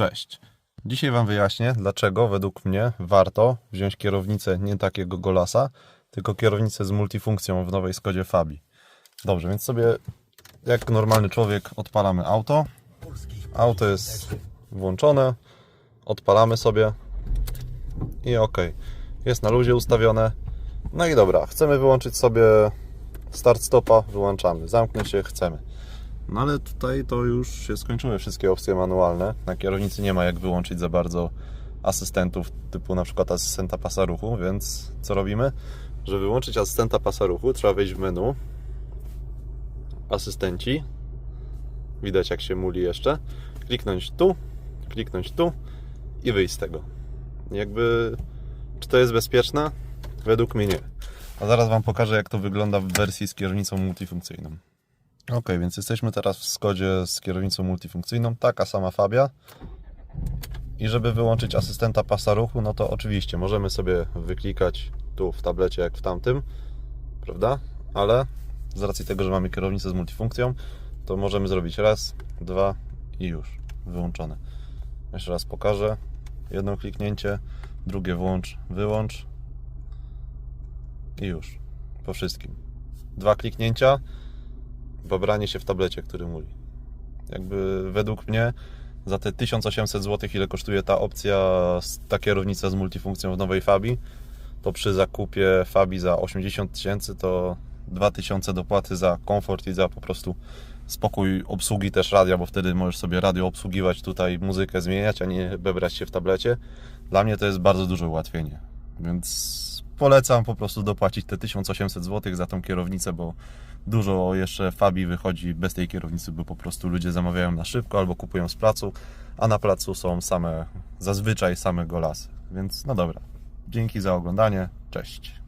Cześć. Dzisiaj Wam wyjaśnię, dlaczego według mnie warto wziąć kierownicę nie takiego Golasa, tylko kierownicę z multifunkcją w nowej Skodzie Fabii. Dobrze, więc sobie jak normalny człowiek odpalamy auto. Auto jest włączone, odpalamy sobie i ok. Jest na luzie ustawione. No i dobra, chcemy wyłączyć sobie start stopa, wyłączamy. Zamknąć się chcemy. No ale tutaj to już się skończyły wszystkie opcje manualne. Na kierownicy nie ma jak wyłączyć za bardzo asystentów, typu na przykład asystenta pasa ruchu, więc co robimy? Żeby wyłączyć asystenta pasa ruchu, trzeba wejść w menu asystenci. Widać jak się muli jeszcze. Kliknąć tu, kliknąć tu i wyjść z tego. Jakby, czy to jest bezpieczne? Według mnie nie. A zaraz Wam pokażę jak to wygląda w wersji z kierownicą multifunkcyjną. Ok, więc jesteśmy teraz w Skodzie z kierownicą multifunkcyjną, taka sama Fabia. I żeby wyłączyć asystenta pasa ruchu, no to oczywiście możemy sobie wyklikać tu w tablecie jak w tamtym, prawda? Ale z racji tego, że mamy kierownicę z multifunkcją, to możemy zrobić raz, dwa i już wyłączone. Jeszcze raz pokażę. Jedno kliknięcie, drugie włącz, wyłącz i już. Po wszystkim. Dwa kliknięcia, pobranie się w tablecie, który muli. Jakby według mnie za te 1800 zł, ile kosztuje ta opcja, ta kierownica z multifunkcją w nowej Fabii, to przy zakupie Fabii za 80 tysięcy to 2000 dopłaty za komfort i za po prostu spokój obsługi też radia, bo wtedy możesz sobie radio obsługiwać, tutaj muzykę zmieniać, a nie bebrać się w tablecie. Dla mnie to jest bardzo duże ułatwienie, więc polecam po prostu dopłacić te 1800 zł za tą kierownicę, bo dużo jeszcze Fabii wychodzi bez tej kierownicy, bo po prostu ludzie zamawiają na szybko albo kupują z placu, a na placu są same, zazwyczaj same golasy. Więc no dobra, dzięki za oglądanie, cześć.